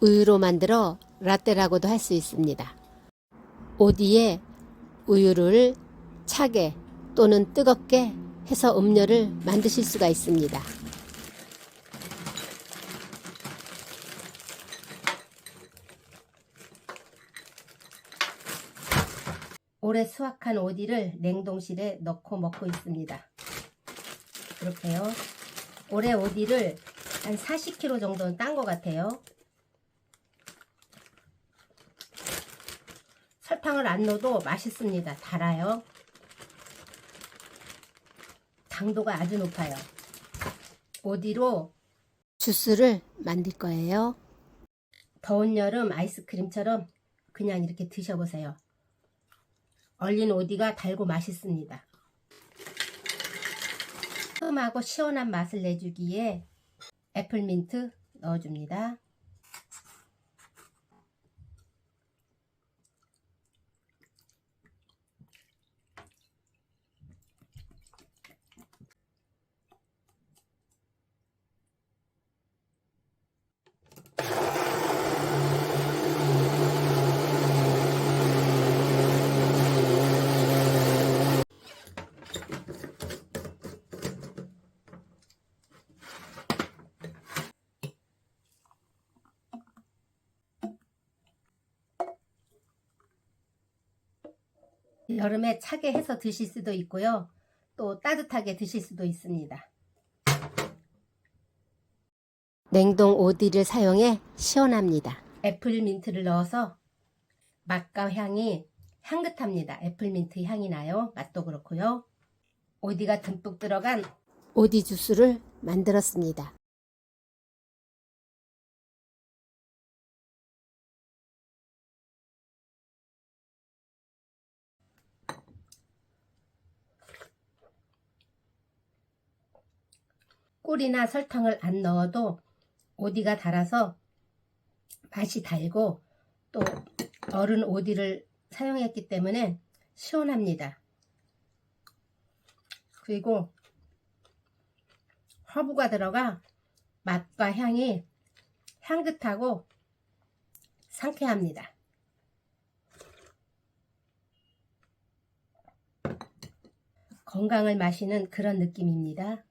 우유로 만들어 라떼라고도 할 수 있습니다. 오디에 우유를 차게 또는 뜨겁게 해서 음료를 만드실 수가 있습니다. 올해 수확한 오디를 냉동실에 넣고 먹고 있습니다. 그렇게요. 올해 오디를 한 40kg 정도는 딴 것 같아요. 설탕을 안 넣어도 맛있습니다. 달아요. 당도가 아주 높아요. 오디로 주스를 만들 거예요. 더운 여름 아이스크림처럼 그냥 이렇게 드셔보세요. 얼린 오디가 달고 맛있습니다. 흠하고 시원한 맛을 내주기에 애플민트 넣어줍니다. 여름에 차게 해서 드실 수도 있고요. 또 따뜻하게 드실 수도 있습니다. 냉동 오디를 사용해 시원합니다. 애플민트를 넣어서 맛과 향이 향긋합니다. 애플민트 향이 나요. 맛도 그렇고요. 오디가 듬뿍 들어간 오디 주스를 만들었습니다. 꿀이나 설탕을 안 넣어도 오디가 달아서 맛이 달고 또 어른 오디를 사용했기 때문에 시원합니다. 그리고 허브가 들어가 맛과 향이 향긋하고 상쾌합니다. 건강을 마시는 그런 느낌입니다.